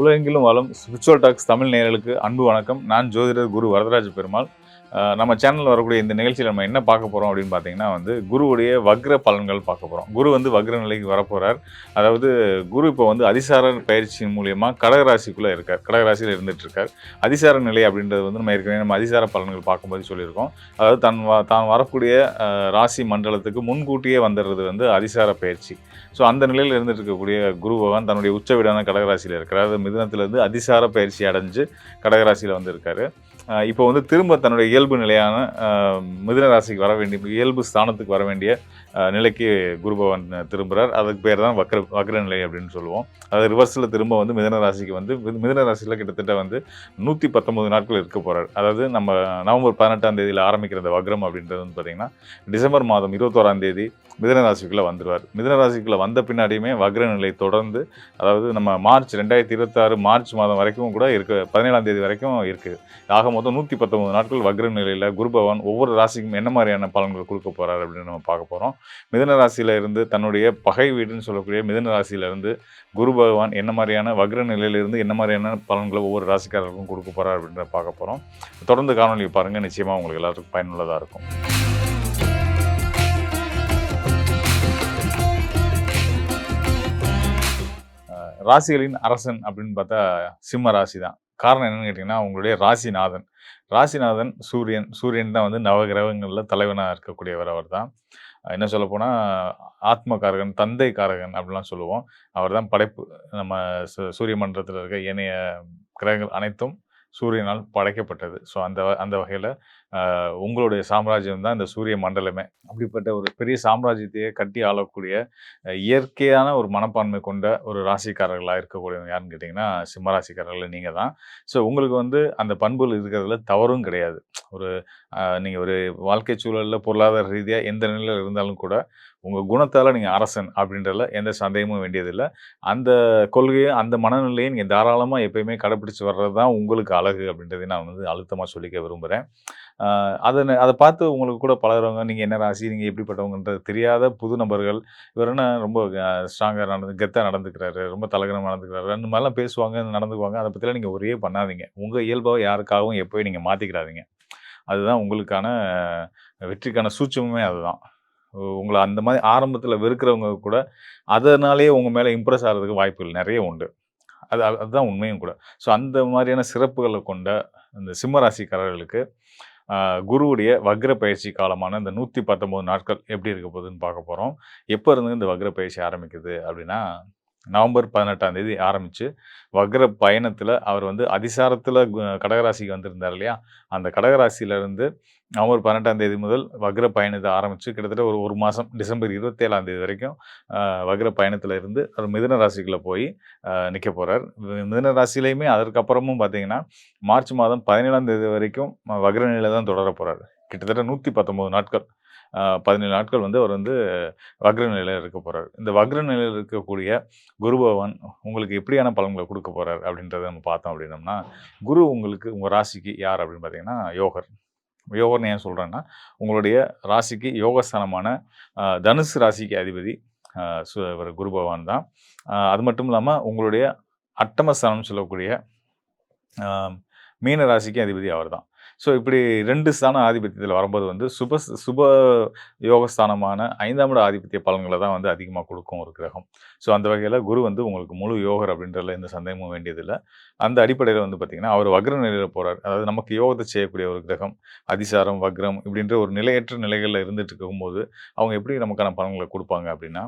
உலகெங்கிலும் வளம் spiritual tax Tamil நேயர்களுக்கு அன்பு வணக்கம். நான் ஜோதிடர் குரு வரதராஜ பெருமாள். நம்ம சேனலில் வரக்கூடிய இந்த நிகழ்ச்சியில் நம்ம என்ன பார்க்க போகிறோம் அப்படின்னு பார்த்தீங்கன்னா வந்து குருவுடைய வக்ர பலன்கள் பார்க்க போகிறோம் குரு வந்து வக்ர நிலைக்கு வரப்போகிறார் அதாவது குரு இப்போ வந்து அதிசார பயிற்சியின் மூலியமாக கடகராசிக்குள்ளே இருக்கார். கடகராசியில் இருந்துகிட்ருக்கார் அதிசார நிலை அப்படின்றது வந்து நம்ம ஏற்கனவே நம்ம அதிசார பலன்கள் பார்க்கும்போது சொல்லியிருக்கோம். அதாவது தன் வ- தான் வரக்கூடிய ராசி மண்டலத்துக்கு முன்கூட்டியே வந்துடுறது வந்து அதிசார பயிற்சி. ஸோ அந்த நிலையில் இருந்துட்டு இருக்கக்கூடிய குரு பகவான் தன்னுடைய உச்ச வீடான கடகராசியில் இருக்கிறார். அது மிதனத்திலேருந்து அதிசார பயிற்சி அடைஞ்சு கடகராசியில் வந்து இருக்காரு இப்போ வந்து திரும்ப தன்னுடைய இயல்பு நிலையான மிதுன ராசிக்கு வர வேண்டிய இயல்பு ஸ்தானத்துக்கு வர வேண்டிய நிலைக்கு குரு பகவான் திரும்புகிறார் அதுக்கு பேர் தான் வக்ர வக்ர நிலை அப்படின்னு சொல்லுவோம். அது ரிவர்ஸில் திரும்ப வந்து மிதன ராசிக்கு வந்து மிதன ராசியில் கிட்டத்தட்ட வந்து நூற்றி பத்தொம்பது நாட்கள் இருக்க போகிறார் அதாவது நம்ம நவம்பர் பதினெட்டாம் தேதியில் ஆரம்பிக்கிற அந்த வக்ரம் அப்படின்றது வந்து பார்த்திங்கன்னா டிசம்பர் மாதம் இருபத்தோராம் தேதி மிதன ராசிக்குள்ளே வந்துடுவார் மிதன ராசிக்குள்ளே வந்த பின்னாடியுமே வக்ர நிலை தொடர்ந்து அதாவது நம்ம மார்ச் ரெண்டாயிரத்தி இருபத்தாறு மார்ச் மாதம் வரைக்கும் கூட இருக்குது பதினேழாம் தேதி வரைக்கும் இருக்குது ஆக மொத்தம் நூற்றி பத்தொம்பது நாட்கள் வக்ர நிலையில் குரு பகவான் ஒவ்வொரு ராசிக்கும் என்ன மாதிரியான பலன்கள் கொடுக்க போகிறார் அப்படின்னு நம்ம பார்க்க போகிறோம் மிதன ராசியில இருந்து தன்னுடைய பகை வீடுன்னு சொல்லக்கூடிய மிதன ராசியில இருந்து குரு பகவான் என்ன மாதிரியான வக்ர நிலையிலிருந்து என்ன மாதிரியான பலன்களை ஒவ்வொரு ராசிக்காரருக்கும் கொடுக்க போகிறார் அப்படின்றத பார்க்க போகிறோம் தொடர்ந்து காணொலி பாருங்கள் நிச்சயமாக உங்களுக்கு எல்லாருக்கும் பயனுள்ளதாக இருக்கும். ராசிகளின் அரசன் அப்படின்னு பார்த்தா சிம்ம ராசி தான் காரணம் என்னன்னு கேட்டிங்கன்னா உங்களுடைய ராசிநாதன். ராசிநாதன் சூரியன் சூரியன் தான் வந்து நவகிரகங்களில் தலைவனாக இருக்கக்கூடியவர் அவர் தான் என்ன சொல்ல போனால் ஆத்மகாரகன் தந்தை காரகன் அப்படிலாம் சொல்லுவோம். அவர் தான் படைப்பு நம்ம சு- சூரிய மண்டலத்தில் இருக்க ஏனைய கிரகங்கள் அனைத்தும் சூரியனால் படைக்கப்பட்டது. ஸோ அந்த வ- அந்த வகையில் உங்களுடைய சாம்ராஜ்யம் தான் இந்த சூரிய மண்டலமே. அப்படிப்பட்ட ஒரு பெரிய சாம்ராஜ்யத்தையே கட்டி ஆளக்கூடிய இயற்கையான ஒரு மனப்பான்மை கொண்ட ஒரு ராசிக்காரர்களாக இருக்கக்கூடியவங்க யாருன்னு கேட்டிங்கன்னா சிம்மராசிக்காரர்கள் நீங்கள் தான். ஸோ உங்களுக்கு வந்து அந்த பண்புகள் இருக்கிறதுல தவறும் கிடையாது. ஒரு நீங்கள் ஒரு வாழ்க்கை சூழலில் பொருளாதார ரீதியாக எந்த நிலையில் இருந்தாலும் கூட உங்கள் குணத்தால் நீங்கள் அரசன் அப்படின்றதுல எந்த சந்தேகமும் வேண்டியதில்லை. அந்த கொள்கையும் அந்த மனநிலையும் நீங்கள் தாராளமாக எப்பயுமே கடைப்பிடிச்சு வர்றது தான் உங்களுக்கு அழகு அப்படின்றதை நான் வந்து அழுத்தமாக சொல்லிக்க விரும்புகிறேன் அதை அதை பார்த்து உங்களுக்கு கூட பழகுறவங்க நீங்கள் என்ன ராசி நீங்கள் எப்படிப்பட்டவங்கன்றது தெரியாத புது நபர்கள் இவர் என்ன ரொம்ப ஸ்ட்ராங்காக நடந்து கெத்தாக நடந்துக்கிறாரு ரொம்ப தலகனம் நடந்துக்கிறாரு அந்த மாதிரிலாம் பேசுவாங்க நடந்துக்குவாங்க அதை பற்றிலாம் நீங்கள் ஒரே பண்ணாதீங்க. உங்கள் இயல்பாக யாருக்காகவும் எப்போயும் நீங்கள் மாற்றிக்கிறாதீங்க அதுதான் உங்களுக்கான வெற்றிக்கான சூட்சமுமே அதுதான். உங்களை அந்த மாதிரி ஆரம்பத்தில் வெறுக்கிறவங்க கூட அதனாலேயே உங்கள் மேலே இம்ப்ரெஸ் ஆகிறதுக்கு வாய்ப்புகள் நிறைய உண்டு. அது அதுதான் உண்மையும் கூட. ஸோ அந்த மாதிரியான சிறப்புகளை கொண்ட இந்த சிம்மராசிக்காரர்களுக்கு குருவுடைய வக்ர பயிற்சி காலமான இந்த நூற்றி பத்தொம்போது நாட்கள் எப்படி இருக்க போகுதுன்னு பார்க்க போகிறோம் எப்போ இருந்து இந்த வக்ர பயிற்சி ஆரம்பிக்குது அப்படின்னா நவம்பர் பதினெட்டாம் தேதி ஆரம்பித்து வக்ர பயணத்தில் அவர் வந்து அதிசாரத்தில் கடகராசிக்கு வந்திருந்தார் இல்லையா? அந்த கடகராசியிலேருந்து நவம்பர் பன்னெண்டாம் தேதி முதல் வக்ர பயணத்தை ஆரம்பித்து கிட்டத்தட்ட ஒரு ஒரு மாதம் டிசம்பர் இருபத்தேழாம் தேதி வரைக்கும் வக்ர பயணத்தில் இருந்து அவர் மிதுன ராசிக்குள்ளே போய் நிற்க போகிறார் மிதன ராசிலையுமே அதற்கப்புறமும் பார்த்தீங்கன்னா மார்ச் மாதம் பதினேழாம் தேதி வரைக்கும் வக்ர நிலை தான் தொடர போகிறார் கிட்டத்தட்ட நூற்றி பத்தொம்போது நாட்கள் பதினேழு நாட்கள் வந்து அவர் வந்து வக்ர நிலையில் இருக்க போகிறார் இந்த வக்ர நிலையில் இருக்கக்கூடிய குரு பகவான் உங்களுக்கு எப்படியான பலன்களை கொடுக்க போகிறார் அப்படின்றத நம்ம பார்த்தோம் அப்படின்னம்னா குரு உங்களுக்கு உங்கள் ராசிக்கு யார் அப்படின்னு பார்த்தீங்கன்னா யோகர். யோகர்னு ஏன் சொல்கிறேன்னா உங்களுடைய ராசிக்கு யோகஸ்தானமான தனுசு ராசிக்கு அதிபதி சு- இவர் குரு பகவான் தான். அது மட்டும் இல்லாமல் உங்களுடைய அட்டமஸ்தானம் சொல்லக்கூடிய மீன ராசிக்கு அதிபதி அவர் தான். ஸோ இப்படி ரெண்டு ஸ்தான ஆதிபத்தியத்தில் வரும்போது வந்து சுப சுப யோகஸ்தானமான ஐந்தாம் இட ஆதிபத்திய பலன்களை தான் வந்து அதிகமாக கொடுக்கும் ஒரு கிரகம். ஸோ அந்த வகையில் குரு வந்து உங்களுக்கு முழு யோகர் அப்படின்றதுல எந்த சந்தேகமும் வேண்டியதில்லை. அந்த அடிப்படையில் வந்து பார்த்திங்கன்னா அவர் வக்ர நிலையில் போகிறார் அதாவது நமக்கு யோகத்தை செய்யக்கூடிய ஒரு கிரகம் அதிசாரம் வக்ரம் இப்படின்ற ஒரு நிலையற்ற நிலைகளில் இருந்துட்டு இருக்கும்போது அவங்க எப்படி நமக்கான பலன்களை கொடுப்பாங்க அப்படின்னா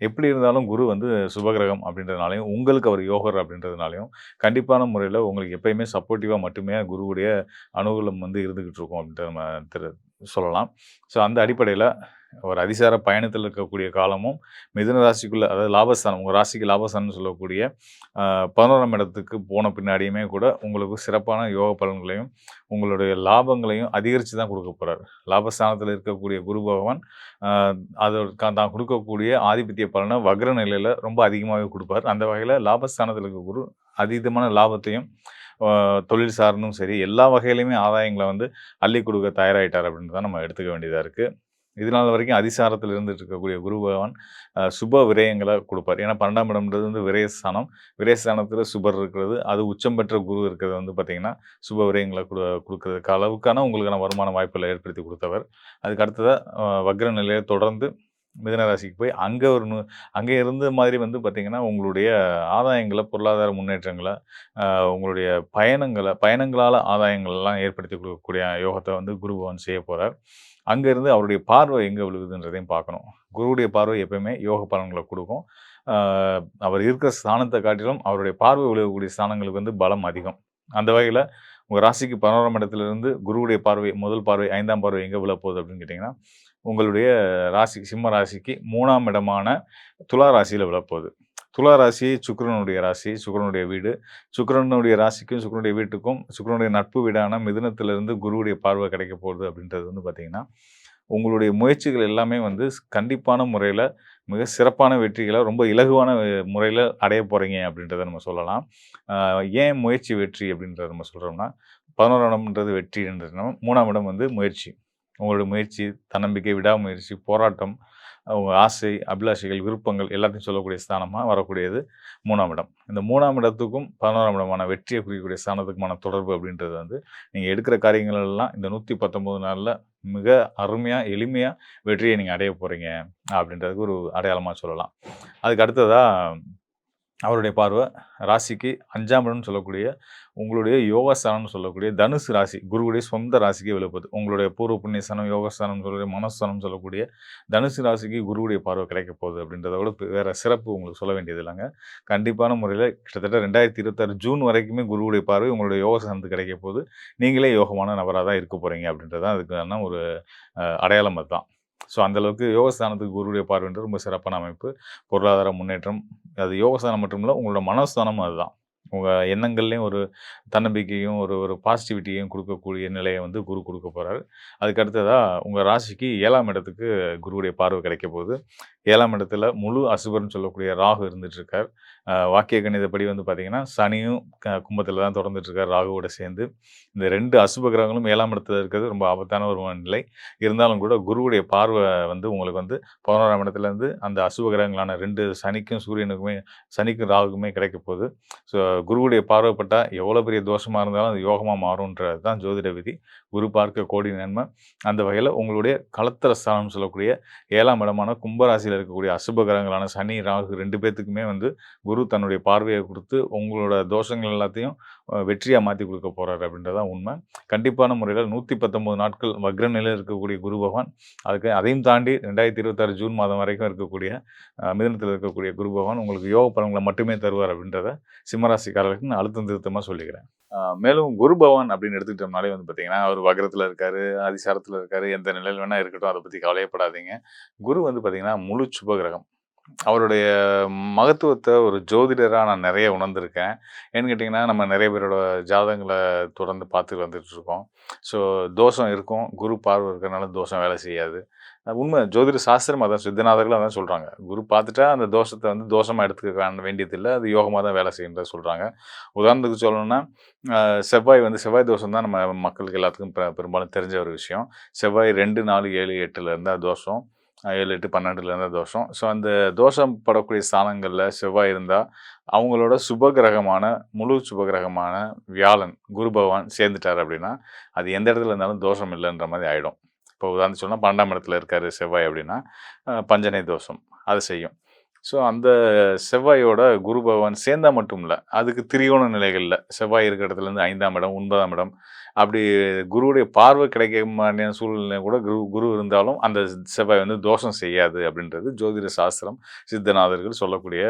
எப்படி இருந்தாலும் குரு வந்து சுபகிரகம் அப்படின்றதுனாலையும் உங்களுக்கு அவர் யோகர் அப்படின்றதுனாலையும் கண்டிப்பான முறையில் உங்களுக்கு எப்பயுமே சப்போர்ட்டிவாக மட்டுமே குருவுடைய அனுகூலம் வந்து இருந்துக்கிட்டு இருக்கும் அப்படின்றத நம்ம திரு சொல்லலாம். ஸோ அந்த அடிப்படையில் ஒரு அதிசார பயணத்தில் இருக்கக்கூடிய காலமும் மிதுன ராசிக்குள்ளே அதாவது லாபஸ்தானம் உங்கள் ராசிக்கு லாபஸ்தானம்னு சொல்லக்கூடிய பதினோராம் இடத்துக்கு போன பின்னாடியுமே கூட உங்களுக்கு சிறப்பான யோக பலன்களையும் உங்களுடைய லாபங்களையும் அதிகரித்து தான் கொடுக்க போகிறார் லாபஸ்தானத்தில் இருக்கக்கூடிய குரு பகவான் அதற்கு தான் கொடுக்கக்கூடிய ஆதிபத்திய பலனை வக்ர நிலையில் ரொம்ப அதிகமாகவே கொடுப்பார். அந்த வகையில் லாபஸ்தானத்தில் இருக்க குரு அதீதமான லாபத்தையும் தொழில் சார்ந்தும் சரி எல்லா வகையிலையுமே ஆதாயங்களை வந்து அள்ளி கொடுக்க தயாராகிட்டார் அப்படின்னு தான் நம்ம எடுத்துக்க வேண்டியதாக இருக்குது இது நாள் வரைக்கும் அதிசாரத்தில் இருந்துட்டு இருக்கக்கூடிய குரு பகவான் சுப விரயங்களை கொடுப்பார். ஏன்னா பன்னெண்டாம் இடம்ன்றது வந்து விரயஸ்தானம் விரயஸ்தானத்தில் சுபர் இருக்கிறது அது உச்சம் பெற்ற குரு இருக்கிறது வந்து பார்த்தீங்கன்னா சுப விரயங்களை கொடு கொடுக்கறதுக்கு அளவுக்கான உங்களுக்கான வருமான வாய்ப்புகளை ஏற்படுத்தி கொடுத்தவர். அதுக்கு அடுத்ததாக வக்ர நிலையை தொடர்ந்து மிதனராசிக்கு போய் அங்கே ஒரு நு அங்கே இருந்த மாதிரி வந்து பார்த்தீங்கன்னா உங்களுடைய ஆதாயங்களை பொருளாதார முன்னேற்றங்களை உங்களுடைய பயணங்களை பயணங்களால் ஆதாயங்கள்லாம் ஏற்படுத்தி கொடுக்கக்கூடிய யோகத்தை வந்து குரு பகவான் செய்ய போகிறார் அங்கேருந்து அவருடைய பார்வை எங்கே விழுகுதுன்றதையும் பார்க்கணும் குருவுடைய பார்வை எப்பயுமே யோக பலன்களை கொடுக்கும். அவர் இருக்கிற ஸ்தானத்தை காட்டிலும் அவருடைய பார்வை விழுகக்கூடிய ஸ்தானங்களுக்கு வந்து பலம் அதிகம். அந்த வகையில் உங்கள் ராசிக்கு பதினோராம் இடத்துலேருந்து குருவுடைய பார்வை முதல் பார்வை ஐந்தாம் பார்வை எங்கே விழப்போகுது அப்படின்னு கேட்டிங்கன்னா உங்களுடைய ராசி சிம்ம ராசிக்கு மூணாம் இடமான துலா ராசியில் விழப்போகுது துலா ராசி சுக்கிரனுடைய ராசி சுக்கரனுடைய வீடு. சுக்கிரனுடைய ராசிக்கும் சுக்கரனுடைய வீட்டுக்கும் சுக்கரனுடைய நட்பு வீடான மிதுனத்திலிருந்து குருவுடைய பார்வை கிடைக்க போகுது அப்படின்றது வந்து பார்த்திங்கன்னா உங்களுடைய முயற்சிகள் எல்லாமே வந்து கண்டிப்பான முறையில் மிக சிறப்பான வெற்றிகளை ரொம்ப இலகுவான முறையில் அடைய போகிறீங்க அப்படின்றத நம்ம சொல்லலாம். ஏன் முயற்சி வெற்றி அப்படின்றத நம்ம சொல்கிறோம்னா பதினோராம் இடம்ன்றது வெற்றின்றது மூணாம் இடம் வந்து முயற்சி. உங்களுடைய முயற்சி தன்னம்பிக்கை விடாமுயற்சி போராட்டம் அவங்க ஆசை அபிலாஷைகள் விருப்பங்கள் எல்லாத்தையும் சொல்லக்கூடிய ஸ்தானமாக வரக்கூடியது மூணாம் இடம். இந்த மூணாம் இடத்துக்கும் பதினோராம் இடமான வெற்றியை குறிக்கக்கூடிய ஸ்தானத்துக்குமான தொடர்பு அப்படின்றது வந்து நீங்கள் எடுக்கிற காரியங்கள் எல்லாம் இந்த நூற்றி பத்தொம்போது நாளில் மிக அருமையாக எளிமையாக வெற்றியை நீங்கள் அடைய போகிறீங்க அப்படின்றதுக்கு ஒரு அடையாளமாக சொல்லலாம். அதுக்கு அடுத்ததாக அவருடைய பார்வை ராசிக்கு அஞ்சாம் இடம்னு சொல்லக்கூடிய உங்களுடைய யோகஸ்தானம்னு சொல்லக்கூடிய தனுசு ராசி குருவுடைய சொந்த ராசிக்கு விழுப்பது உங்களுடைய பூர்வ புண்ணியஸ்தானம் யோகஸ்தானம் சொல்லக்கூடிய மனஸ்தானம் சொல்லக்கூடிய தனுசு ராசிக்கு குருவுடைய பார்வை கிடைக்க போகுது அப்படின்றத விட வேறு சிறப்பு உங்களுக்கு சொல்ல வேண்டியது இல்லைங்க. கண்டிப்பான முறையில் கிட்டத்தட்ட ரெண்டாயிரத்தி இருபத்தாறு ஜூன் வரைக்குமே குருவுடைய பார்வை உங்களுடைய யோகஸ்தானத்துக்கு கிடைக்க போகுது. நீங்களே யோகமான நபராக தான் இருக்க போகிறீங்க அப்படின்றது தான் அதுக்கான ஒரு அடையாளம் அதுதான். ஸோ அந்தளவுக்கு யோகஸ்தானத்துக்கு குருவுடைய பார்வைன்றது ரொம்ப சிறப்பான அமைப்பு. பொருளாதார முன்னேற்றம் அது யோகஸ்தானம் மட்டும் இல்லை உங்களோட மனஸ்தானமும் அதுதான். உங்கள் எண்ணங்கள்லேயும் ஒரு தன்னம்பிக்கையும் ஒரு ஒரு பாசிட்டிவிட்டியையும் கொடுக்கக்கூடிய நிலையை வந்து குரு கொடுக்க போகிறாரு அதுக்கு அடுத்ததாக உங்கள் ராசிக்கு ஏழாம் இடத்துக்கு குருவுடைய பார்வை கிடைக்க போகுது. ஏழாம் இடத்துல முழு அசுபர்னு சொல்லக்கூடிய ராகு இருந்துகிட்ருக்கார் வாக்கிய கணிதப்படி வந்து பார்த்திங்கன்னா சனியும் கும்பத்தில் தான் தொடர்ந்துட்டு இருக்கார் ராகுவோட சேர்ந்து. இந்த ரெண்டு அசுப கிரகங்களும் ஏழாம் இடத்துல இருக்கிறது ரொம்ப ஆபத்தான ஒரு நிலை இருந்தாலும் கூட குருவுடைய பார்வை வந்து உங்களுக்கு வந்து பதினோராம் இடத்துலேருந்து அந்த அசுப கிரகங்களான ரெண்டு சனிக்கும் சூரியனுக்குமே சனிக்கும் ராகுக்குமே கிடைக்க போகுது. ஸோ குருவுடைய பார்வைப்பட்டால் எவ்வளோ பெரிய தோஷமாக இருந்தாலும் அது யோகமாக மாறும்ன்றது தான் ஜோதிட விதி. குரு பார்க்க கோடி நன்மை. அந்த வகையில் உங்களுடைய களத்திர ஸ்தானம் சொல்லக்கூடிய ஏழாம் இடமான கும்பராசியில் இருக்கக்கூடிய அசுப கிரகங்களான சனி ராகு ரெண்டு பேர்த்துக்குமே வந்து குரு தன்னுடைய பார்வையை கொடுத்து உங்களோட தோஷங்கள் எல்லாத்தையும் வெற்றியாக மாற்றி கொடுக்க போகிறார் அப்படின்றதான் உண்மை. கண்டிப்பான முறையில் நூற்றி பத்தொம்போது நாட்கள் வக்ர நிலையில் இருக்கக்கூடிய குரு பகவான் அதுக்கு அதையும் தாண்டி ரெண்டாயிரத்தி இருபத்தாறு ஜூன் மாதம் வரைக்கும் இருக்கக்கூடிய மிதனத்தில் இருக்கக்கூடிய குரு பகவான் உங்களுக்கு யோக பலன்களை மட்டுமே தருவார் அப்படின்றத சிம்மராசிக்காரர்களுக்கு நான் அழுத்தம் திருத்தமாக சொல்லிக்கிறேன். மேலும் குரு பகவான் அப்படின்னு எடுத்துக்கிட்டோம்னாலே வந்து பார்த்தீங்கன்னா அவர் வக்ரத்தில் இருக்காரு அதிசாரத்தில் இருக்காரு எந்த நிலையில் வேணால் இருக்கட்டும் அதை பற்றி கவலையப்படாதீங்க. குரு வந்து பார்த்தீங்கன்னா முழு சுப கிரகம் அவருடைய மகத்துவத்தை ஒரு ஜோதிடராக நான் நிறைய உணர்ந்திருக்கேன். ஏன்னு கேட்டிங்கன்னா நம்ம நிறைய பேரோட ஜாதகங்களை தொடர்ந்து பார்த்துட்டு வந்துட்டு இருக்கோம். ஸோ தோஷம் இருக்கும் குரு பார்வை இருக்கிறனால தோஷம் வேலை செய்யாது. உண்மை. ஜோதிட சாஸ்திரம் அதான் சித்தநாதர்கள் அதான் சொல்கிறாங்க குரு பார்த்துட்டா அந்த தோஷத்தை வந்து தோஷமாக எடுத்துக்க வேண்டியதில்லை. அது யோகமாக தான் வேலை செய்யுன்றத சொல்கிறாங்க உதாரணத்துக்கு சொல்லணும்னா செவ்வாய் வந்து செவ்வாய் தோஷம் தான் நம்ம மக்களுக்கு எல்லாத்துக்கும் பெ- பெரும்பாலும் தெரிஞ்ச ஒரு விஷயம். செவ்வாய் ரெண்டு நாலு ஏழு எட்டில் இருந்தால் தோஷம். ஏழு எட்டு பன்னெண்டுல இருந்தால் தோஷம். ஸோ அந்த தோஷம் படக்கூடிய ஸ்தானங்களில் செவ்வாய் இருந்தால் அவங்களோட சுப கிரகமான முழு சுப கிரகமான வியாழன் குரு பகவான் சேர்ந்துட்டார் அப்படின்னா அது எந்த இடத்துல இருந்தாலும் தோஷம் இல்லைன்ற மாதிரி ஆகிடும் இப்போ உதாரணம் சொன்னால் பன்னெண்டாம் இடத்துல இருக்கார் செவ்வாய் அப்படின்னா பஞ்சனை தோஷம் அது செய்யும். ஸோ அந்த செவ்வாயோட குரு பகவான் சேர்ந்தால் மட்டும் இல்லை அதுக்கு திரியோண நிலைகளில் செவ்வாய் இருக்கிற இடத்துலேருந்து ஐந்தாம் இடம் ஒன்பதாம் இடம் அப்படி குருவுடைய பார்வை கிடைக்க மாதிரியான சூழ்நிலை கூட குரு குரு இருந்தாலும் அந்த செவ்வாய் வந்து தோஷம் செய்யாது அப்படின்றது ஜோதிட சாஸ்திரம் சித்தநாதர்கள் சொல்லக்கூடிய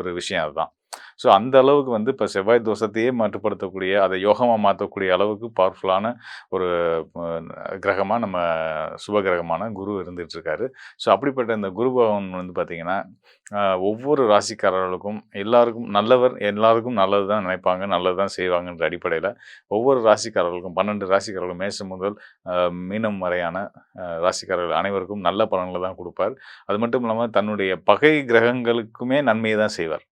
ஒரு விஷயம் அதுதான். ஸோ அந்த அளவுக்கு வந்து இப்போ செவ்வாய் தோஷத்தையே மட்டுப்படுத்தக்கூடிய அதை யோகமாக மாற்றக்கூடிய அளவுக்கு பவர்ஃபுல்லான ஒரு கிரகமாக நம்ம சுப கிரகமான குரு இருந்துகிட்ருக்காரு. ஸோ அப்படிப்பட்ட இந்த குரு பகவான் வந்து பார்த்திங்கன்னா ஒவ்வொரு ராசிக்காரர்களுக்கும் எல்லாருக்கும் நல்லவர் எல்லாருக்கும் நல்லது தான் நினைப்பாங்க நல்லது தான் செய்வாங்கன்ற அடிப்படையில் ஒவ்வொரு ராசிக்காரர்களுக்கும் பன்னெண்டு ராசிக்காரர்களும் மேசம் முதல் மீனம் வரையான ராசிக்காரர்கள் அனைவருக்கும் நல்ல பலன்களை தான் கொடுப்பார். அது மட்டும் இல்லாமல் தன்னுடைய பகை கிரகங்களுக்குமே நன்மையை தான் செய்வார்.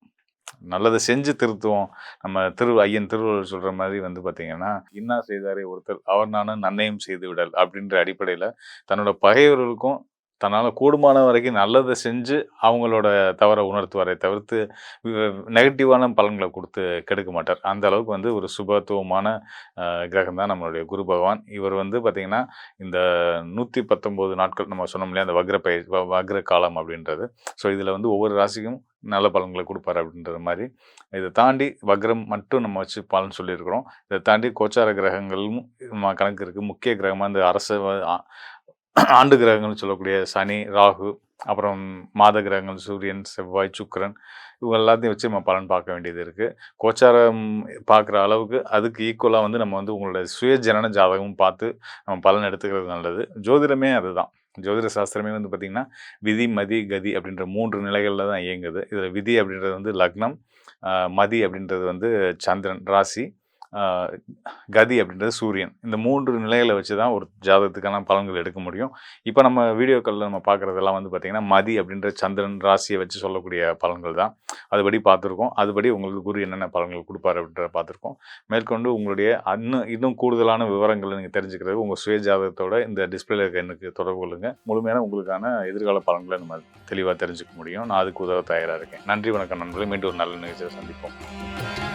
நல்லதை செஞ்சு திருத்துவோம். நம்ம திரு ஐயன் திருவள்ளுவர் சொல்கிற மாதிரி வந்து பார்த்தீங்கன்னா இன்னா செய்தாரே ஒருத்தர் அவர் நானும் நன்னையும் செய்து விடல் அப்படின்ற அடிப்படையில் தன்னோட பகைவர்களுக்கும் தன்னால் கூடுமான வரைக்கும் நல்லதை செஞ்சு அவங்களோட தவறை உணர்த்துவாரை தவிர்த்து நெகட்டிவான பலன்களை கொடுத்து கெடுக்க மாட்டார். அந்த அளவுக்கு வந்து ஒரு சுபத்துவமான கிரகம் தான் நம்மளுடைய குரு பகவான். இவர் வந்து பார்த்திங்கன்னா இந்த நூற்றி பத்தொம்போது நாட்கள் நம்ம சொன்னோம் இல்லையா அந்த வக்ர பயிர் வக்ர காலம் அப்படின்றது. ஸோ இதில் வந்து ஒவ்வொரு ராசிக்கும் நல்ல பலன்களை கொடுப்பாரு அப்படின்றது மாதிரி. இதை தாண்டி வக்ரம் மட்டும் நம்ம வச்சு பலன் சொல்லியிருக்கிறோம். இதை தாண்டி கோச்சார கிரகங்களும் நம்ம கணக்கு இருக்குது முக்கிய கிரகமாக இந்த அரச ஆண்டு கிரகங்கள்னு சொல்லக்கூடிய சனி ராகு அப்புறம் மாத கிரகங்கள் சூரியன் செவ்வாய் சுக்கரன் இவங்க எல்லாத்தையும் வச்சு நம்ம பலன் பார்க்க வேண்டியது இருக்குது கோச்சாரம் பார்க்குற அளவுக்கு அதுக்கு ஈக்குவலாக வந்து நம்ம வந்து உங்களோட சுயஜனன ஜாதகமும் பார்த்து நம்ம பலன் எடுத்துக்கிறது நல்லது. ஜோதிடமே அதுதான். ஜோதிட சாஸ்திரமே வந்து பார்த்திங்கன்னா விதி மதி கதி அப்படின்ற மூன்று நிலைகளில் தான் இயங்குது. இதில் விதி அப்படின்றது வந்து லக்னம் மதி அப்படின்றது வந்து சந்திரன் ராசி. கதி அப்படின்றது சூரியன். இந்த மூன்று நிலைகளை வச்சு தான் ஒரு ஜாதகத்துக்கான பலன்கள் எடுக்க முடியும். இப்போ நம்ம வீடியோக்களில் நம்ம பார்க்குறதெல்லாம் வந்து பார்த்திங்கன்னா மதி அப்படின்ற சந்திரன் ராசியை வச்சு சொல்லக்கூடிய பலன்கள் தான் அதுபடி பார்த்துருக்கோம். அதுபடி உங்களுக்கு குரு என்னென்ன பலன்கள் கொடுப்பாரு அப்படின்றத பார்த்துருக்கோம். மேற்கொண்டு உங்களுடைய இன்னும் இன்னும் கூடுதலான விவரங்களை நீங்கள் தெரிஞ்சுக்கிறது உங்கள் சுய ஜாதகத்தோட இந்த டிஸ்பிளேல இருக்க எனக்கு தொடர்பு கொள்ளுங்க. முழுமையான உங்களுக்கான எதிர்கால பலன்களை நம்ம தெளிவாக தெரிஞ்சுக்க முடியும். நான் அதுக்கு உதவ தயாராக இருக்கேன். நன்றி வணக்கம் நண்பர்களே. மீண்டும் ஒரு நல்ல நிகழ்ச்சியை சந்திப்போம்.